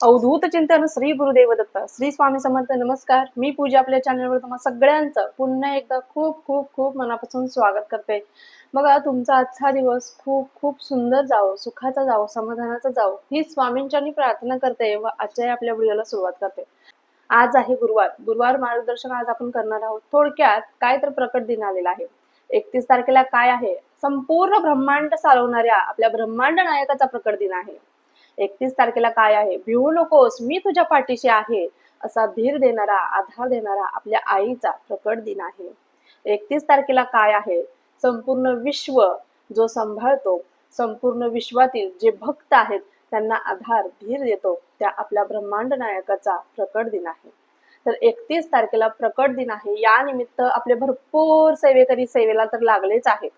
अवधूत चिंतन श्री गुरुदेव दत्त श्री स्वामी समर्थ नमस्कार. मी पूजा आपल्या चॅनलवर तुम्हाला सगळ्यांचं पुन्हा एकदा खूप खूप खूप मनापासून स्वागत करते. बघा तुमचा आजचा दिवस खूप खूप सुंदर जावो सुखाचा जावो समाधानाचा जावो ही स्वामींच्यानी प्रार्थना करते व आजच्या आपल्या व्हिडिओला सुरुवात करते. आज आहे गुरुवार. गुरुवार मार्गदर्शन आज आपण करणार आहोत. थोडक्यात काय तर प्रकट दिन आलेला आहे. एकतीस तारखेला काय आहे? संपूर्ण ब्रह्मांड चालवणाऱ्या आपल्या ब्रह्मांड नायकाचा प्रकट दिन आहे. एकतीस तारखेला काय आहे? भिवू नकोस मी तुझ्या पाठीशी आहे. असा धीर देणारा आधार देणारा आपल्या आईचा प्रकट दिन आहे. एकतीस तारखेला काय आहे? संपूर्ण विश्व जो सांभाळतो संपूर्ण विश्वातील जे भक्त आहेत त्यांना आधार धीर देतो. त्या आपल्या ब्रह्मांड नायकाचा प्रकट दिन आहे. तर एकतीस तारखेला प्रकट दिन आहे. या निमित्त आपले भरपूर सेवेकरी सेवेला तर लागलेच आहेत.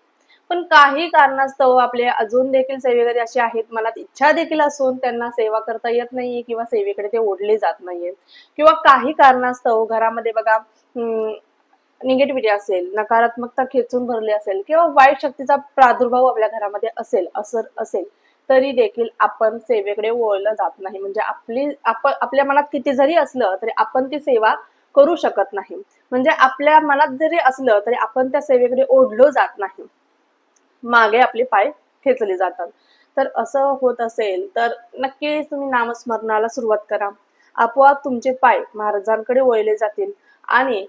पण काही कारणास्तव आपले अजून देखील सेवेकरी असे आहेत मनात इच्छा देखील असून त्यांना सेवा करता येत नाहीये किंवा सेवेकडे ते ओढले जात नाहीये. किंवा काही कारणास्तव घरामध्ये बघा निगेटिव्हिटी असेल नकारात्मकता खेचून भरली असेल किंवा वाईट शक्तीचा प्रादुर्भाव आपल्या घरामध्ये असेल असर असेल तरी देखील आपण सेवेकडे ओळलं जात नाही. म्हणजे आपली आपण आपल्या मनात किती जरी असलं तरी आपण ती सेवा करू शकत नाही. म्हणजे आपल्या मनात जरी असलं तरी आपण त्या सेवेकडे ओढलो जात नाही. मागे आपले पाय खेचले जातात. तर असं होत असेल तर नक्कीच तुम्ही नामस्मरणाला सुरुवात करा. आपोआप तुमचे पाय महाराजांकडे वळले जातील आणि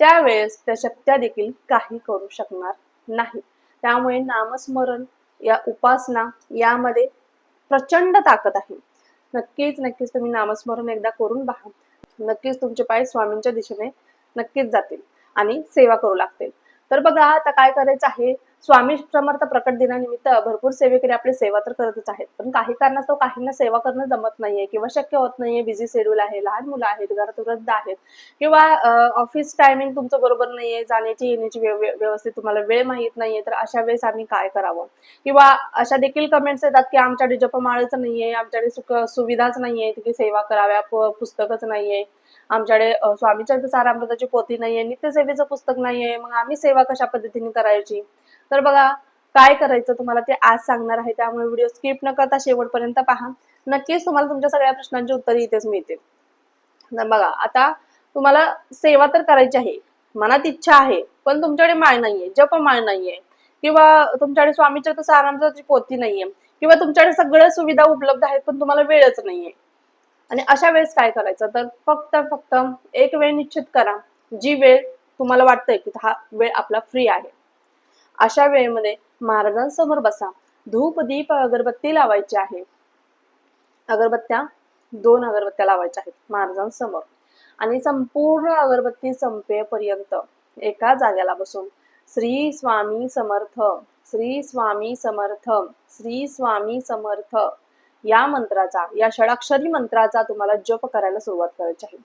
त्यावेळेस त्या शक्त्या देखील काही करू शकणार नाही. त्यामुळे नामस्मरण या उपासना यामध्ये प्रचंड ताकद आहे. नक्कीच नक्कीच तुम्ही नामस्मरण एकदा करून पहा. नक्कीच तुमचे पाय स्वामींच्या दिशेने नक्कीच जातील आणि सेवा करू लागतील. तर बघा आता काय करायचं आहे? स्वामी समर्थ प्रकट दिनानिमित्त भरपूर सेवेकरी आपली सेवा तर करतच आहेत. पण काही कारणास्तव काहींना सेवा करणं जमत नाहीये किंवा शक्य होत नाहीये. बिझी शेड्यूल आहे लहान मुलं आहेत घरात वृद्ध आहेत किंवा ऑफिस टायमिंग तुमचं बरोबर नाहीये जाण्याची येण्याची व्यवस्थित तुम्हाला वेळ माहीत नाहीये तर अशा वेळेस आम्ही काय करावं? किंवा अशा देखील कमेंट्स येतात की आमच्याकडे जपमाळच नाहीये आमच्याकडे सुख सुविधाच नाहीये तिथे सेवा कराव्या पुस्तकच नाहीये. आमच्याकडे अ, स्वामीच्या सारामृताची पोथी नाहीये नित्यसेवेचं पुस्तक नाहीये. मग आम्ही सेवा कशा पद्धतीने करायची? तर बघा काय करायचं तुम्हाला ते आज सांगणार आहे. त्यामुळे व्हिडिओ स्किप न करता शेवटपर्यंत पहा. नक्कीच तुम्हाला तुमच्या सगळ्या प्रश्नांची उत्तरे इथेच मिळतील. तर बघा आता तुम्हाला सेवा तर करायची आहे. मनात इच्छा आहे पण तुमच्याकडे माळ नाहीये जप माळ नाहीये. किंवा तुमच्याकडे स्वामीच्या तर पोती नाहीये. किंवा तुमच्याकडे सगळ्या सुविधा उपलब्ध आहेत पण तुम्हाला वेळच नाहीये. आणि अशा वेळेस काय करायचं? तर फक्त फक्त एक वेळ निश्चित करा जी वेळ तुम्हाला वाटतंय की हा वेळ आपला फ्री आहे. अशा वेळेमध्ये महाराजांसमोर बसा. धूप दीप अगरबत्ती लावायची आहे. अगरबत्त्या दोन अगरबत्त्या लावायच्या आहेत महाराजांसमोर. आणि संपूर्ण अगरबत्ती संपेपर्यंत एका जाग्याला बसून श्री स्वामी समर्थ श्री स्वामी समर्थ श्री स्वामी समर्थ या मंत्राचा या षडाक्षरी मंत्राचा तुम्हाला जप करायला सुरुवात करायची आहे.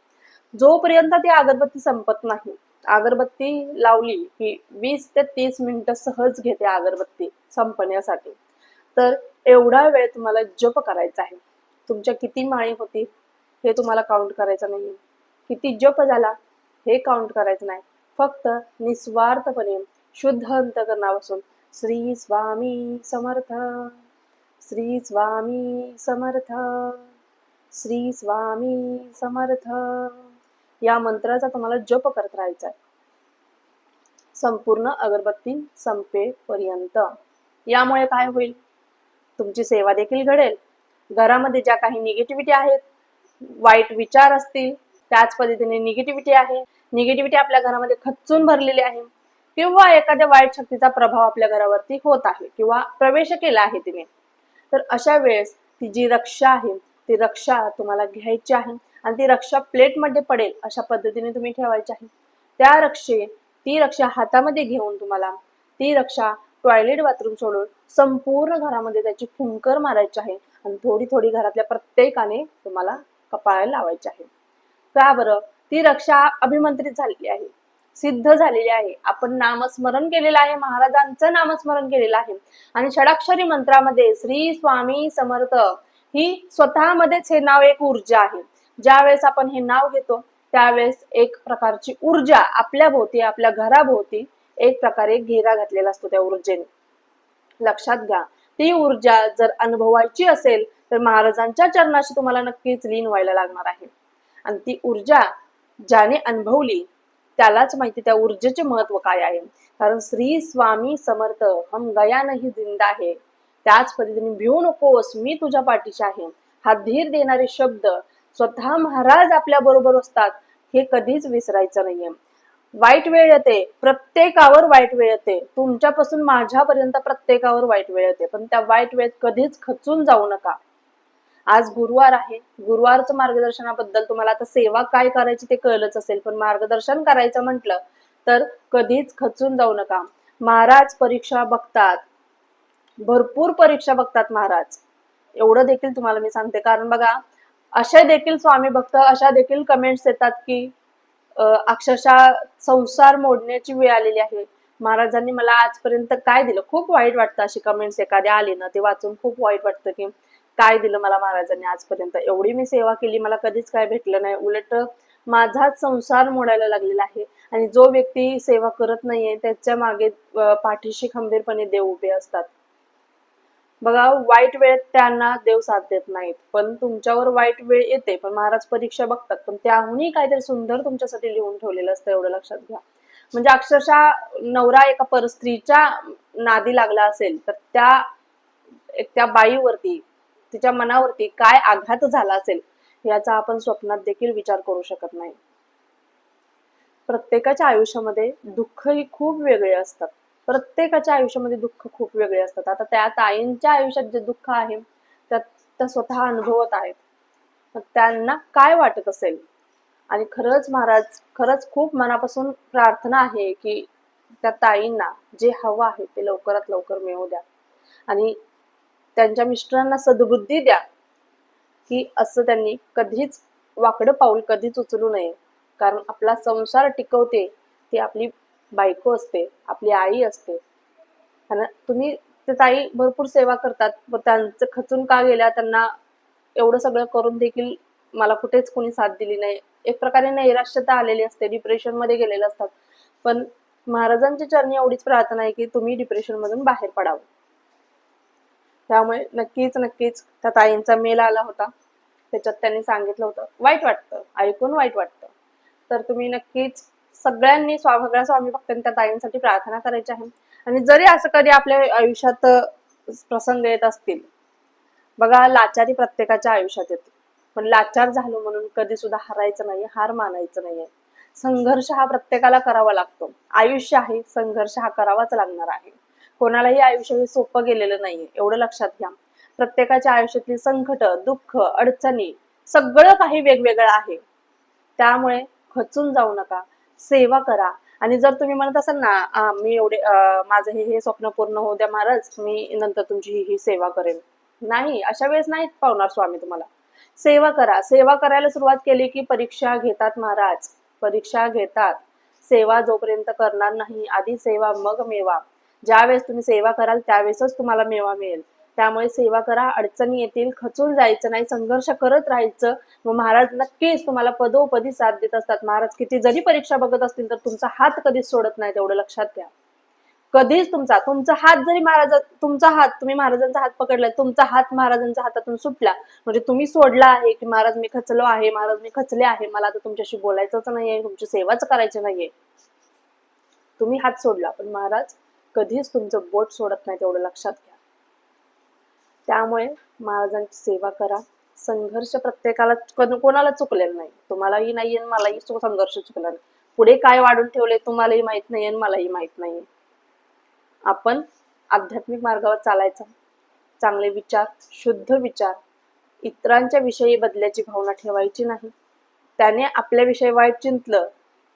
जोपर्यंत ती अगरबत्ती संपत नाही अगरबत्ती लावली की वीस ते तीस मिनिटं सहज घेते अगरबत्ती संपण्यासाठी. तर एवढा वेळ तुम्हाला जप करायचा आहे. तुमच्या किती माळी होती हे तुम्हाला काउंट करायचं नाही किती जप झाला हे काउंट करायचं नाही. फक्त निस्वार्थपणे शुद्ध अंतकरणापासून श्री स्वामी समर्थ श्री स्वामी समर्थ श्री स्वामी समर्थ. या मंत्राचा तुम्हाला जप करत राहायचा आहे संपूर्ण अगरबत्ती संपेपर्यंत. यामुळे काय होईल? तुमची सेवा देखील घडेल. घरामध्ये ज्या काही निगेटिव्हिटी आहेत वाईट विचार असतील त्याच पद्धतीने निगेटिव्हिटी आहे. निगेटिव्हिटी आपल्या घरामध्ये खचून भरलेली आहे. किंवा एखाद्या वाईट शक्तीचा प्रभाव आपल्या घरावरती होत आहे किंवा प्रवेश केला आहे तिने. तर अशा वेळेस ती जी रक्षा आहे ती रक्षा तुम्हाला घ्यायची आहे. आणि ती रक्षा प्लेटमध्ये पडेल अशा पद्धतीने तुम्ही ठेवायची आहे. त्या रक्षे ती रक्षा हातामध्ये घेऊन तुम्हाला ती रक्षा टॉयलेट बाथरूम सोडून संपूर्ण घरामध्ये त्याची फुंकर मारायची आहे आणि थोडी थोडी घरातल्या प्रत्येकाने तुम्हाला कपाळाला लावायची आहे. का बरं? ती रक्षा अभिमंत्रित झालेली आहे सिद्ध झालेली आहे. आपण नामस्मरण केलेलं आहे महाराजांचं नामस्मरण केलेलं आहे. आणि षडाक्षरी मंत्रामध्ये श्री स्वामी समर्थ ही स्वतःमध्येच हे नाव एक ऊर्जा आहे. ज्यावेळेस आपण हे नाव घेतो त्यावेळेस एक प्रकारची ऊर्जा आपल्या भोवती आपल्या घराभोवती एक प्रकारे घेरा घातलेला असतो त्या ऊर्जेने. लक्षात घ्या ती ऊर्जा जर अनुभवायची असेल तर महाराजांच्या चरणाशी तुम्हाला नक्कीच लीन व्हायला लागणार आहे. आणि ती ऊर्जा ज्याने अनुभवली त्यालाच माहिती त्या ऊर्जेचे महत्त्व काय आहे. कारण श्री स्वामी समर्थ हम गया नाही जिंदा आहे त्याच पद्धतीने भिवू नकोस मी तुझ्या पाठीशी आहे. हा धीर देणारे शब्द स्वतः महाराज आपल्या बरोबर असतात हे कधीच विसरायचं नाहीये. वाईट वेळ येते प्रत्येकावर वाईट वेळ येते. तुमच्यापासून माझ्यापर्यंत प्रत्येकावर वाईट वेळ येते. पण त्या वाईट वेळेत कधीच खचून जाऊ नका. आज गुरुवार आहे. गुरुवारचं मार्गदर्शनाबद्दल तुम्हाला आता सेवा काय करायची ते कळलंच असेल. पण मार्गदर्शन करायचं म्हटलं तर कधीच खचून जाऊ नका. महाराज परीक्षा बघतात. भरपूर परीक्षा बघतात महाराज. एवढं देखील तुम्हाला मी सांगते. कारण बघा अशा देखील स्वामी भक्त अशा देखील कमेंट्स येतात की अक्षरशः संसार मोडण्याची वेळ आलेली आहे. महाराजांनी मला आजपर्यंत काय दिलं? खूप वाईट वाटतं अशी कमेंट्स एखाद्या आली ना ते वाचून खूप वाईट वाटतं की काय दिलं मला महाराजांनी आजपर्यंत? एवढी मी सेवा केली मला कधीच काय भेटलं नाही. उलट माझाच संसार मोडायला लागलेला आहे आणि जो व्यक्ती सेवा करत नाहीये त्याच्यामागे पाठीशी खंबीरपणे देव उभे असतात. बघा वाईट वेळेत त्यांना देव साथ देत नाहीत. पण तुमच्यावर वाईट वेळ येते. पण महाराज परीक्षा बघतात. पण त्याहूनही काहीतरी सुंदर तुमच्यासाठी लिहून ठेवलेलं असतं एवढं लक्षात घ्या. म्हणजे अक्षरशः नवरा एका परस्त्रीच्या नादी लागला असेल तर त्या एक त्या बाईवरती तिच्या मनावरती काय आघात झाला असेल याचा आपण स्वप्नात देखील विचार करू शकत नाही. प्रत्येकाच्या आयुष्यामध्ये दुःख ही खूप वेगळे असतात. प्रत्येकाच्या आयुष्यामध्ये दुःख खूप वेगळे असतात. आता त्या ताईंच्या आयुष्यात जे दुःख आहे त्यात त्या स्वतः अनुभवत आहेत. त्यांना काय वाटत असेल? आणि खरंच महाराज खरंच खूप मनापासून प्रार्थना आहे की त्या ताईंना जे हवं आहे ते लवकरात लवकर मिळवू द्या. आणि त्यांच्या मिस्टरांना सद्बुद्धी द्या की असं त्यांनी कधीच वाकडं पाऊल कधीच उचलू नये. कारण आपला संसार टिकवते ती आपली बायको असते आपली आई असते. आणि तुम्ही ते ताई भरपूर सेवा करतात. व त्यांचं खचून का गेल्या? त्यांना एवढं सगळं करून देखील मला कुठेच कोणी साथ दिली नाही. एक प्रकारे नैराश्यता आलेली असते. डिप्रेशनमध्ये गेलेले असतात. पण महाराजांच्या चरणी एवढीच प्रार्थना आहे की तुम्ही डिप्रेशन मधून बाहेर पडावं. त्यामुळे नक्कीच नक्कीच त्या ताईंचा मेल आला होता. त्याच्यात त्यांनी सांगितलं होतं. वाईट वाटतं. ऐकून वाईट वाटतं. तर तुम्ही नक्कीच सगळ्यांनी स्वा सगळ्या स्वामी भक्तांनी त्या ताईंसाठी प्रार्थना करायची आहे. आणि जरी असं कधी आपल्या आयुष्यात प्रसंग येत असतील बघा लाचारी प्रत्येकाच्या आयुष्यात येते. पण लाचार झालो म्हणून कधी सुद्धा हरायचं नाही हार मानायचं नाहीये. संघर्ष हा प्रत्येकाला करावा लागतो. आयुष्य आहे संघर्ष हा करावाच लागणार आहे. कोणालाही आयुष्य हे सोपं गेलेलं नाहीये एवढं लक्षात घ्या. प्रत्येकाच्या आयुष्यातली संकट दुःख अडचणी सगळं काही वेगवेगळं आहे. त्यामुळे खचून जाऊ नका. सेवा करा. आणि जर तुम्ही म्हणत असाल ना मी एवढे माझं हे हे स्वप्न पूर्ण होऊ द्या महाराज मी नंतर तुमची ही ही सेवा करेन. नाही अशा वेळेस नाहीत पावणार स्वामी तुम्हाला. सेवा करा. सेवा करायला सुरुवात केली की परीक्षा घेतात महाराज. परीक्षा घेतात. सेवा जोपर्यंत करणार नाही आधी सेवा मग मेवा. ज्यावेळेस तुम्ही सेवा कराल त्यावेळेसच तुम्हाला मेवा मिळेल. त्यामुळे सेवा करा अडचणी येतील खचून जायचं नाही संघर्ष करत राहायचं. मग महाराज नक्कीच तुम्हाला पदोपदी साथ देत असतात. महाराज किती जरी परीक्षा बघत असतील तर तुमचा हात कधीच सोडत नाही तेवढं लक्षात घ्या. कधीच तुमचा तुमचा हात जरी महाराज तुमचा हात तुम्ही महाराजांचा हात पकडला तुमचा हात महाराजांच्या हातातून सुटला. म्हणजे तुम्ही सोडला आहे की महाराज मी खचलो आहे महाराज मी खचले आहे मला आता तुमच्याशी बोलायचंच नाहीये तुमची सेवाच करायची नाहीये. तुम्ही हात सोडला पण महाराज कधीच तुमचं बोट सोडत नाही तेवढं लक्षात घ्या. त्यामुळे महाराजांची सेवा करा. संघर्ष प्रत्येकाला कोणाला चुकलेला नाही. तुम्हालाही नाही आणि मलाही संघर्ष चुकला नाही. पुढे काय वाढून ठेवले तुम्हालाही माहीत नाही आणि मलाही माहीत नाहीये. आपण आध्यात्मिक मार्गावर चालायचा. चांगले विचार शुद्ध विचार इतरांच्या विषयी बदल्याची भावना ठेवायची नाही. त्याने आपल्याविषयी वाईट चिंतलं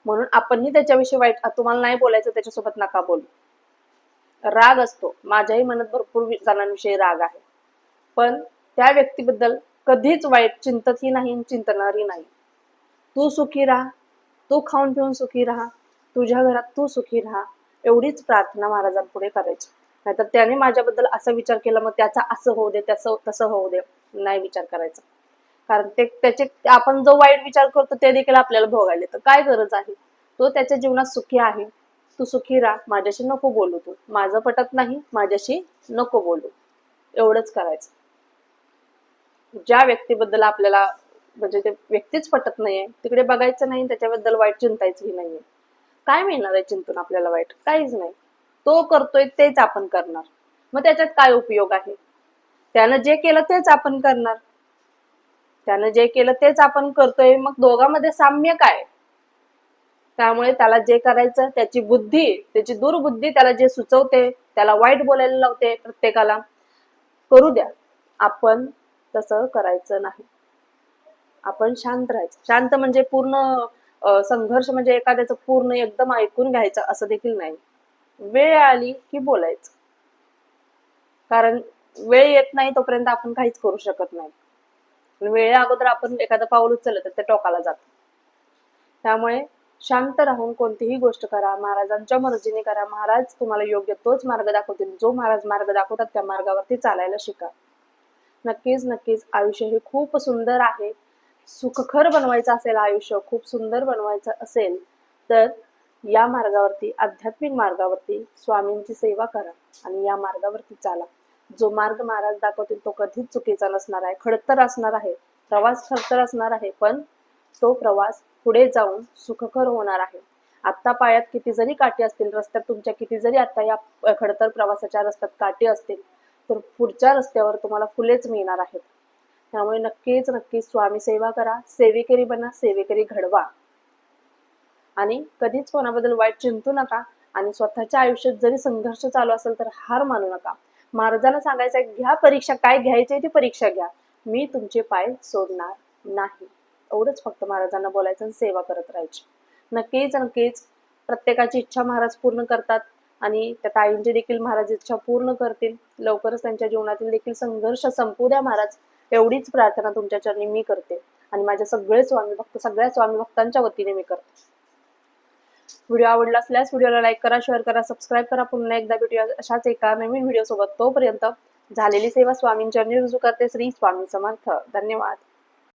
म्हणून आपणही त्याच्याविषयी वाईट तुम्हाला नाही बोलायचं त्याच्यासोबत नका बोलू. राग असतो. माझ्याही मनात भरपूर जणांविषयी राग आहे. पण त्या व्यक्तीबद्दल कधीच वाईट चिंततही नाही चिंतणारी चिंतणारही नाही. तू सुखी राहा. तू खाऊन पिऊन सुखी राहा. तुझ्या घरात तू सुखी राहा. एवढीच प्रार्थना महाराजांपुढे करायची. नाहीतर त्याने माझ्याबद्दल असा विचार केला मग त्याचा असं होऊ दे त्याचं तसं होऊ दे नाही विचार करायचा. कारण ते त्याचे आपण जो वाईट विचार करतो ते देखील आपल्याला भोगायला तर काय गरज आहे? तो त्याच्या जीवनात सुखी आहे. तू सुखी राहा. माझ्याशी नको बोलू तू. माझं पटत नाही. माझ्याशी नको बोलू. एवढंच करायचं. ज्या व्यक्तीबद्दल आपल्याला म्हणजे ते व्यक्तीच पटत नाहीये तिकडे बघायचं नाही त्याच्याबद्दल वाईट चिंतायचंही नाहीये. काय मिळणार आहे चिंतून आपल्याला वाईट? काहीच नाही. तो करतोय तेच आपण करणार. मग त्याच्यात काय उपयोग आहे? त्यानं जे केलं तेच आपण करणार. त्यानं जे केलं तेच आपण करतोय. मग दोघांमध्ये साम्य काय? त्यामुळे त्याला जे करायचं त्याची बुद्धी त्याची दुर्बुद्धी त्याला जे सुचवते त्याला वाईट बोलायला लावते प्रत्येकाला. करू द्या. आपण तसं करायचं नाही. आपण शांत राहायचं. शांत म्हणजे पूर्ण संघर्ष म्हणजे एखाद्याचं पूर्ण एकदम ऐकून घ्यायचं असं देखील नाही. वेळ आली की बोलायचं. कारण वेळ येत नाही तोपर्यंत आपण काहीच करू शकत नाही. वेळ वेळे अगोदर आपण एखादं पाऊल उचललं तर ते टोकाला जात. त्यामुळे शांत राहून कोणतीही गोष्ट करा. महाराजांच्या मर्जीने करा. महाराज तुम्हाला योग्य तोच मार्ग दाखवतील. जो महाराज मार्ग दाखवतात त्या मार्गावरती चालायला शिका. नक्कीच नक्कीच. आयुष्य हे खूप सुंदर आहे. सुखकर बनवायचं असेल आयुष्य खूप सुंदर बनवायचं असेल तर या मार्गावरती आध्यात्मिक मार्गावरती स्वामींची सेवा करा आणि या मार्गावरती चाला. जो मार्ग महाराज दाखवतील तो कधीच चुकीचा नसणार आहे. खडतर असणार आहे. प्रवास खडतर असणार आहे पण तो प्रवास पुढे जाऊन सुखकर होणार आहे. आत्ता पायात किती जरी काठी असतील रस्त्यात तुमच्या किती जरी आता या खडतर प्रवासाच्या रस्त्यात काठी असतील तर पुढच्या रस्त्यावर तुम्हाला फुलेच मिळणार आहेत. त्यामुळे नक्कीच नक्कीच स्वामी सेवा करा सेवेकरी बना सेवेकरी घडवा. आणि कधीच कोणाबद्दल वाईट चिंतू नका आणि स्वतःच्या आयुष्यात जरी संघर्ष चालू असेल तर हार मानू नका. महाराजांना सांगायचं आहे घ्या परीक्षा काय घ्यायची ती परीक्षा घ्या. मी तुमचे पाय सोडणार नाही. एवढंच फक्त महाराजांना बोलायचं आणि सेवा करत राहायची. नक्कीच नक्कीच. प्रत्येकाची इच्छा महाराज पूर्ण करतात. आणि त्या ताईंची देखील महाराज इच्छा पूर्ण करतील. लवकरच त्यांच्या जीवनातील देखील संघर्ष संपू द्या महाराज. एवढीच प्रार्थना तुमच्या चरणी मी करते. आणि माझ्या सगळे स्वामी भक्त सगळ्या स्वामी भक्तांच्या वतीने मी करते. व्हिडिओ आवडला असल्यास व्हिडिओला लाईक करा शेअर करा सबस्क्राईब करा. पुन्हा एकदा भेटूया अशाच एका नवीन व्हिडिओ सोबत तोपर्यंत झालेली सेवा स्वामींच्या रुजू करते श्री स्वामी समर्थ. धन्यवाद.